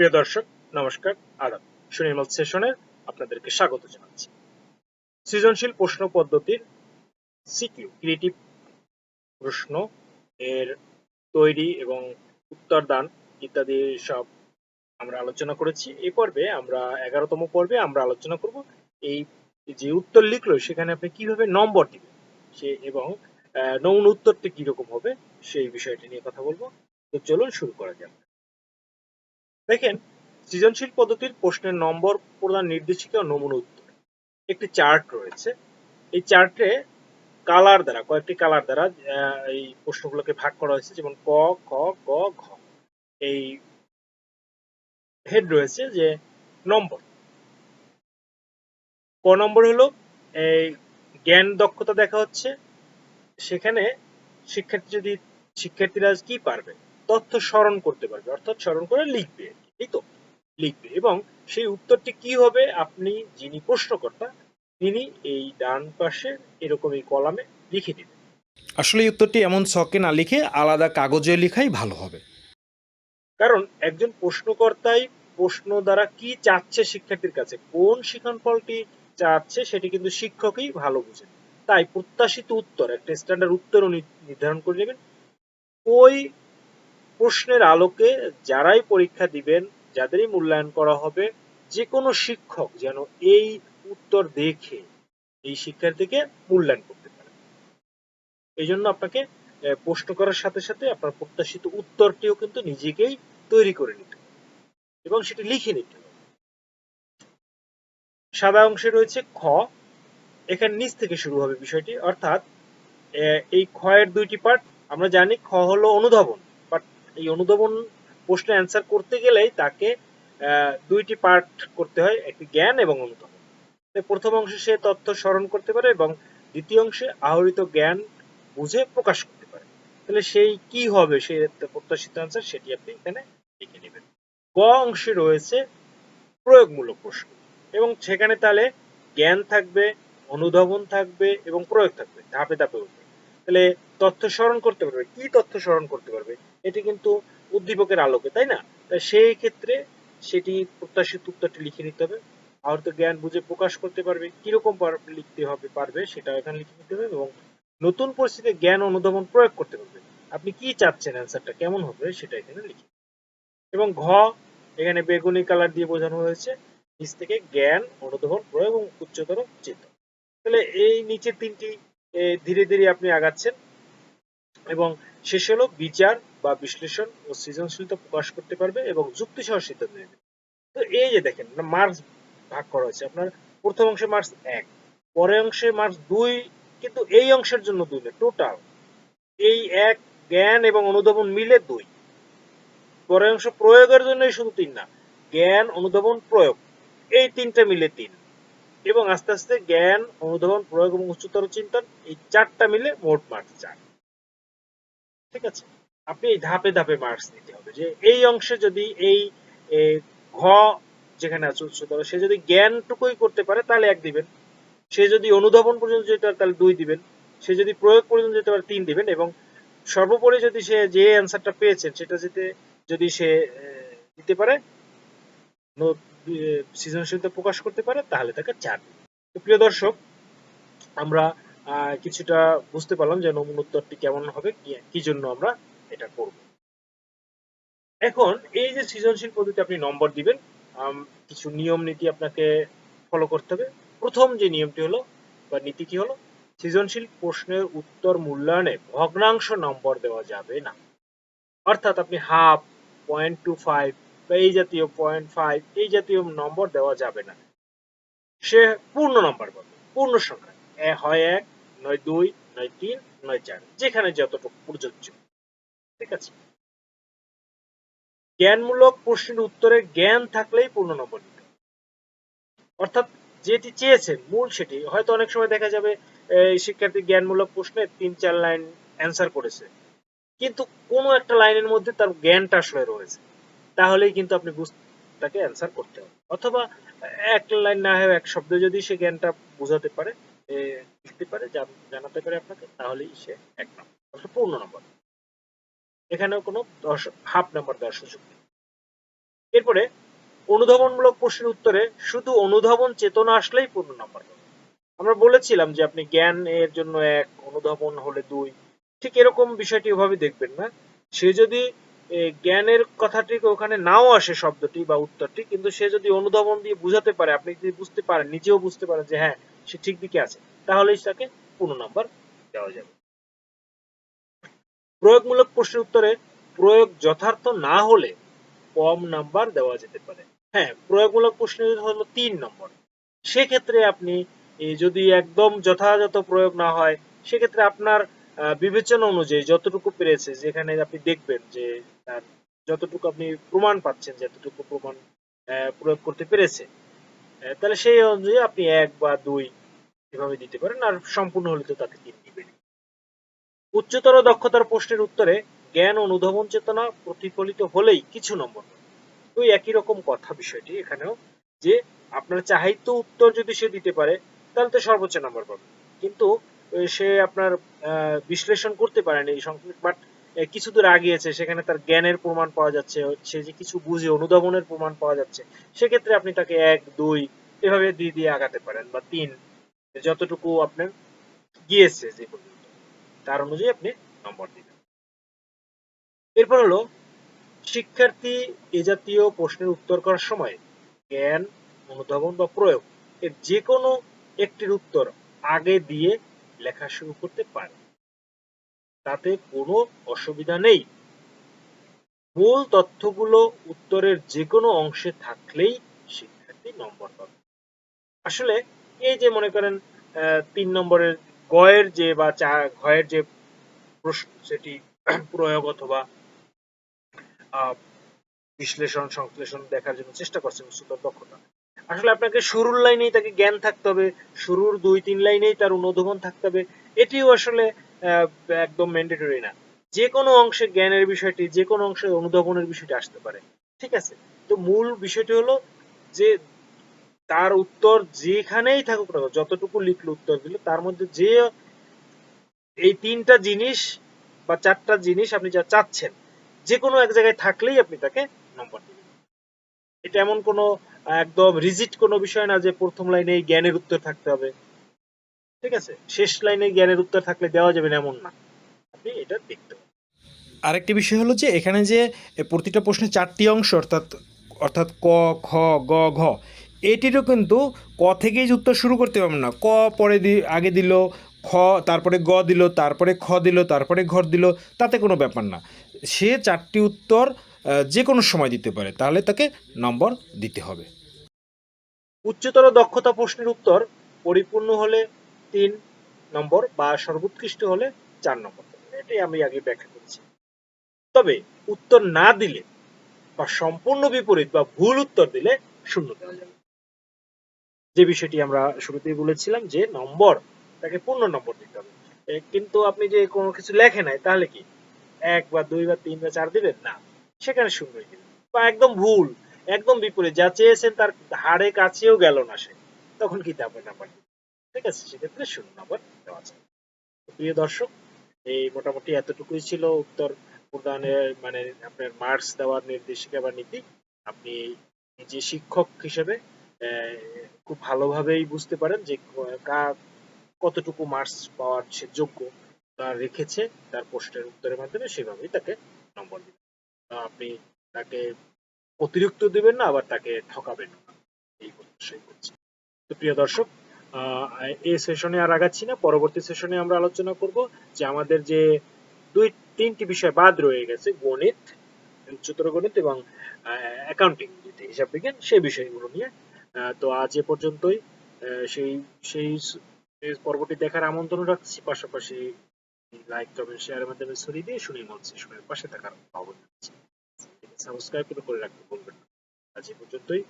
প্রিয় দর্শক, নমস্কার, আদাব। সুনির্মল সেশনের আপনাদেরকে স্বাগত জানাচ্ছি। সৃজনশীল প্রশ্ন পদ্ধতির সিকিউ ক্রিয়েটিভ প্রশ্ন এর তৈরি এবং উত্তরদান ইত্যাদি সব আমরা আলোচনা করেছি। এই পর্বে আমরা এগারোতম পর্বে আমরা আলোচনা করব এই যে উত্তর লিখলো, সেখানে আপনি কীভাবে নম্বর দিবেন? সে এবং নমুনা উত্তরটি কীরকম হবে, সেই বিষয়টি নিয়ে কথা বলব। তো চলুন শুরু করা যাক। দেখেন, সৃজনশীল পদ্ধতির প্রশ্নের নম্বর প্রদান নির্দেশিকা নমুনা উত্তর। একটি চার্ট রয়েছে। এই চার্টে কালার দ্বারা, কয়েকটি কালার দ্বারা এই প্রশ্নগুলোকে ভাগ করা হয়েছে। যেমন ক খ গ, ঘ। এই হেড রয়েছে যে নম্বর। ক নম্বর হলো, এই জ্ঞান দক্ষতা দেখা হচ্ছে। সেখানে শিক্ষার্থী যদি, শিক্ষার্থীরা কি পারবে? তথ্য স্মরণ করতে পারবে অর্থাৎ স্মরণ করে লিখবে এই তো? লিখবে এবং সেই উত্তরটি কি হবে আপনি যিনি প্রশ্নকর্তা তিনি এই ডান পাশে এরকম এই কলামে লিখে দিবেন। আসলে উত্তরটি এমন ছকে না লিখে আলাদা কাগজে লেখাই ভালো হবে। কারণ একজন প্রশ্নকর্তাই প্রশ্ন দ্বারা কি চাচ্ছে শিক্ষার্থীর কাছে কোন শিখন ফলটি চাচ্ছে সেটি কিন্তু শিক্ষকই ভালো বুঝেন তাই প্রত্যাশিত উত্তর একটা স্ট্যান্ডার্ড উত্তরও নি- নির্ধারণ করে নেবেন। ওই প্রশ্নের আলোকে যারাই পরীক্ষা দিবেন, যাদেরই মূল্যায়ন করা হবে যে কোনো শিক্ষক যেন এই উত্তর দেখে এই শিক্ষার্থীকে মূল্যায়ন করতে পারে। এই জন্য আপনাকে প্রশ্ন করার সাথে সাথে আপনার প্রত্যাশিত উত্তরটিও কিন্তু নিজেকেই তৈরি করে নিতে এবং সেটি লিখে নিতে সাদা অংশে রয়েছে খ। এখানে নিচ থেকে শুরু হবে বিষয়টি। অর্থাৎ এই খ এর দুইটি পার্ট, আমরা জানি খ হলো অনুধাবন। এই অনুধাবন প্রশ্নের অ্যান্সার করতে গেলেই তাকে দুইটি পার্ট করতে হয়, একটি জ্ঞান এবং অনুধাবন। প্রথম অংশে সে তথ্য স্মরণ করতে পারে এবং দ্বিতীয় অংশে আহরিত জ্ঞান বুঝে প্রকাশ করতে পারে। তাহলে সেই কি হবে সেই প্রত্যাশিত অ্যান্সার সেটি আপনি এখানে লিখে নেবেন। গ অংশে রয়েছে প্রয়োগমূলক প্রশ্ন এবং সেখানে তাহলে জ্ঞান থাকবে, অনুধাবন থাকবে এবং প্রয়োগ থাকবে, ধাপে ধাপে উঠবে। তাহলে তথ্য স্মরণ করতে পারবে। কি তথ্য স্মরণ করতে পারবে? এটি কিন্তু উদ্দীপকের আলোকে, তাই না? তাই সেই ক্ষেত্রে সেটি প্রত্যাশিত উত্তরটি লিখে নিতে হবে। আহত জ্ঞান বুঝে প্রকাশ করতে পারবে। কীরকম লিখতে হবে, পারবে সেটা এখানে লিখে নিতে হবে এবং নতুন পরিস্থিতিতে জ্ঞান অনুধাবন প্রয়োগ করতে পারবে। আপনি কি চাচ্ছেন অ্যান্সারটা? কেমন হবে? সেটা এখানে লিখে এবং ঘ, এখানে বেগুনি কালার দিয়ে বোঝানো হয়েছে। নিচ থেকে জ্ঞান, অনুধাবন প্রয়োগ এবং উচ্চতর চিন্তা তাহলে এই নিচের তিনটি ধীরে ধীরে আপনি আগাচ্ছেন এবং শেষ হলো বিচার বা বিশ্লেষণ ও সৃজনশীলতা প্রকাশ করতে পারবে এবং যুক্তি সহ সিদ্ধান্ত নেবে। তো এই যে দেখেন মার্কস ভাগ করা হয়েছে, আপনার প্রথম অংশে মার্কস এক, পরের অংশে মার্কস দুই, কিন্তু এই অংশের জন্য দুই না, টোটাল। এই এক জ্ঞান এবং অনুধাবন মিলে দুই। পরের অংশ প্রয়োগের জন্য শুধু তিন না, জ্ঞান, অনুধাবন, প্রয়োগ, এই তিনটা মিলে তিন। এবং আস্তে আস্তে জ্ঞান, অনুধাবন, প্রয়োগ এবং উচ্চতর চিন্তন এই চারটা মিলে মোট মার্কস চার। ঠিক আছে? আপনি এই ধাপে ধাপে মার্কস নিতে হবে যে এই অংশে যদি এই ঘ যেখানে আছে উচ্চতর, সে যদি জ্ঞানটুকুই করতে পারে, তাহলে এক দিবেন। সে যদি অনুধাবন পর্যন্ত যেতে পারে তাহলে দুই দিবেন। সে যদি প্রয়োগ পর্যন্ত যেতে পারে তিন দিবেন এবং সর্বোপরি যদি সে যে অ্যান্সারটা পেয়েছেন, সেটা যদি যদি সে দিতে পারে সৃজনশীলতা প্রকাশ করতে পারে, তাহলে তাকে চার প্রিয় দর্শক, আমরা কিছুটা বুঝতে পারলাম যে নমুনা উত্তরটি কেমন হবে, কি জন্য আমরা এটা করব। এখন, এই যে সৃজনশীল পদ্ধতি আপনি নম্বর দিবেন কিছু নিয়ম নীতি আপনাকে ফলো করতে হবে। প্রথম যে নিয়মটি হলো, বা নীতি কি হলো? সৃজনশীল প্রশ্নের উত্তর মূল্যায়নে ভগ্নাংশ নম্বর দেওয়া যাবে না। অর্থাৎ আপনি হাফ পয়েন্ট টু ফাইভ বা এই জাতীয় পয়েন্ট ফাইভ এই জাতীয় নম্বর দেওয়া যাবে না। সে পূর্ণ নম্বর পাবে, পূর্ণ সংখ্যা। এ হয় এক, নয় দুই, নয় তিন, নয় চার, যেখানে যতটুকু প্রযোজ্য। ঠিক আছে? জ্ঞানমূলক প্রশ্নের উত্তরে জ্ঞান থাকলেই পূর্ণ নম্বর দিতে অর্থাৎ যেটি চেয়েছেন, মূল সেটি। হয়তো অনেক সময় দেখা যাবে শিক্ষার্থী জ্ঞানমূলক প্রশ্নে তিন, চার লাইন অ্যান্সার করেছে। কিন্তু কোনো একটা লাইনের মধ্যে তার জ্ঞানটা আসলে রয়েছে। তাহলেই কিন্তু আপনি বুঝ তাকে অ্যান্সার করতে হবে। অথবা এক লাইন না হয় এক শব্দে যদি সে জ্ঞানটা বোঝাতে পারে লিখতে পারে জানাতে পারে আপনাকে, তাহলেই সে এক নম্বর পূর্ণ নম্বর। এখানেও কোনো দশ হাফ নাম্বার দেওয়ার সুযোগ নেই। এরপরে অনুধাবনমূলক প্রশ্নের উত্তরে শুধু অনুধাবন চেতনা আসলেই পূর্ণ নাম্বার। আমরা বলেছিলাম যে আপনি জ্ঞান এর জন্য এক, অনুধাবন হলে দুই। ঠিক এরকম বিষয়টি ওভাবে দেখবেন না। সে যদি জ্ঞানের কথাটি ওখানে নাও আসে শব্দটি বা উত্তরটি, কিন্তু সে যদি অনুধাবন দিয়ে বুঝাতে পারে, আপনি যদি বুঝতে পারেন, নিজেও বুঝতে পারেন যে হ্যাঁ সে ঠিক দিকে আছে, তাহলেই তাকে পূর্ণ নাম্বার দেওয়া যাবে। প্রয়োগমূলক প্রশ্নের উত্তরে, প্রয়োগ যথার্থ না হলে কম নাম্বার দেওয়া যেতে পারে। হ্যাঁ প্রয়োগমূলক প্রশ্নের হলো তিন নম্বর। সেক্ষেত্রে আপনি যদি একদম যথাযথ প্রয়োগ না হয়, সেক্ষেত্রে আপনার বিবেচনা অনুযায়ী যতটুকু পেরেছে, যেখানে আপনি দেখবেন যে তার যতটুকু আপনি প্রমাণ পাচ্ছেন যে এতটুকু প্রমাণ প্রয়োগ করতে পেরেছে তাহলে সেই অনুযায়ী আপনি এক বা দুই এভাবে দিতে পারেন আর সম্পূর্ণ হলে তো তাকে তিন দিবেন উচ্চতর দক্ষতার প্রশ্নের উত্তরে, জ্ঞান অনুধাবন চেতনা প্রতিফলিত হলেই কিছু নম্বর। ওই একই রকম কথা বিষয়টি এখানেও, যে আপনার চাহিত উত্তর যদি সে দিতে পারে, তাহলে তো সর্বোচ্চ নম্বর পাবে কিন্তু সে আপনার বিশ্লেষণ করতে পারেনি এই বাট কিছু দূর আগিয়েছে, সেখানে তার জ্ঞানের প্রমাণ পাওয়া যাচ্ছে, সে যে কিছু বুঝে, অনুধাবনের প্রমাণ পাওয়া যাচ্ছে, সেক্ষেত্রে আপনি তাকে এক, দুই, এভাবে দিয়ে দিয়ে আগাতে পারেন, বা তিন, যতটুকু আপনার গিয়েছে যে পর্যন্ত, তার অনুযায়ী আপনি নম্বর দিবেন। এরপর হলো, শিক্ষার্থী এ জাতীয় প্রশ্নের উত্তর করার সময় জ্ঞান, অনুধাবন বা প্রয়োগ, এর যে কোনো একটির উত্তর আগে দিয়ে লেখা শুরু করতে পারে। তাতে কোনো অসুবিধা নেই। মূল তথ্যগুলো উত্তরের যে কোনো অংশে থাকলেই শিক্ষার্থী নম্বর পাবে। আসলে এই যে মনে করেন তিন নম্বরের গয়ের যে বা চা, ঘয়ের যে প্রশ্ন, সেটি প্রয়োগ অথবা বিশ্লেষণ, সংশ্লেষণ দেখার জন্য চেষ্টা করছেন উচ্চতর দক্ষতা। আসলে আপনাকে শুরুর লাইনেই তাকে জ্ঞান থাকতে হবে, শুরুর দুই, তিন লাইনেই তার অনুধাবন থাকতে হবে, এটিও আসলে একদম ম্যান্ডেটরি না। যে কোনো অংশে জ্ঞানের বিষয়টি যে কোনো অংশে অনুধাবনের বিষয়টি আসতে পারে। ঠিক আছে? তো মূল বিষয়টি হলো যে তার উত্তর যেখানেই থাকুক না যতটুকু লিখলো উত্তর দিল, তার মধ্যে যে এই তিনটা জিনিস বা চারটা জিনিস আপনি যা চাচ্ছেন যে কোনো এক জায়গায় থাকলেই আপনি তাকে নম্বর দিবেন। এটা এমন কোনো, একদম রিজিট কোনো বিষয় না যে প্রথম লাইনে জ্ঞানের উত্তর থাকতে হবে। ঠিক আছে? শেষ লাইনে জ্ঞানের উত্তর থাকলে দেওয়া যাবে না এমন না। আপনি এটা দেখতে আরেকটি বিষয় হলো যে, এখানে যে প্রতিটা প্রশ্নে চারটি অংশ, অর্থাৎ অর্থাৎ ক, খ, গ, ঘ, এটিরও কিন্তু ক থেকেই উত্তর শুরু করতে পারবেন না। ক পরে দি, আগে দিল, খ, তারপরে গ দিল, তারপরে খ দিল, তারপরে ঘর দিল, তাতে কোনো ব্যাপার না। সে চারটি উত্তর যে কোনো সময় দিতে পারে, তাহলে তাকে নম্বর দিতে হবে। উচ্চতর দক্ষতা প্রশ্নের উত্তর পরিপূর্ণ হলে তিন নম্বর বা সর্বোৎকৃষ্ট হলে চার নম্বর। এটাই আমি আগে ব্যাখ্যা করেছি। তবে উত্তর না দিলে বা সম্পূর্ণ বিপরীত বা ভুল উত্তর দিলে শূন্য দেওয়া যাবে। যে বিষয়টি আমরা শুরুতেই বলেছিলাম যে নম্বর, তাকে পূর্ণ নম্বর দিতে হবে। কিন্তু আপনি যে কোনো কিছু লেখে নাই, তাহলে কি? এক বা দুই বা তিন বা চার দিবেন? না। সেখানে শূন্য দিবেন বা একদম ভুল, একদম বিপরীত। যা চেয়েছেন তার হাড়ে কাছেও গেল না সে। তখন কি তারপর নাম্বার ঠিক আছে, সেক্ষেত্রে শূন্য নাম্বার দেওয়া যায় প্রিয় দর্শক, এই মোটামুটি এতটুকুই ছিল উত্তর প্রদানের মানে আপনার মার্কস দেওয়ার নির্দেশিকা বা নীতি। আপনি নিজে শিক্ষক হিসেবে খুব ভালোভাবেই বুঝতে পারেন যে কতটুকু মার্কস পাওয়ার সে যোগ্য। তা রেখেছে, তার প্রশ্নের উত্তরের মাধ্যমে সেভাবেই তাকে নম্বর দিবেন তা আপনি তাকে অতিরিক্ত দিবেন না, আবার তাকে ঠকাবেন এই প্রত্যাশাই করছি তো প্রিয় দর্শক এই সেশনে আর আগাচ্ছি না। পরবর্তী সেশনে আমরা আলোচনা করব যে আমাদের যে দুই, তিনটি বিষয় বাদ রয়ে গেছে, গণিত, উচ্চতর গণিত এবং অ্যাকাউন্টিং যেটি হিসাব বিজ্ঞান, সেই বিষয়গুলো নিয়ে। তো আজ এ পর্যন্তই। সেই সেই পর্বটি দেখার আমন্ত্রণ রাখছি। পাশাপাশি লাইক কমেন্ট শেয়ারের মাধ্যমে ছড়িয়ে দিয়ে শুনে বলছি শুনে পাশে থাকার আহ্বান সাবস্ক্রাইব করে রাখতে ভুলবেন না। আজ এ পর্যন্তই।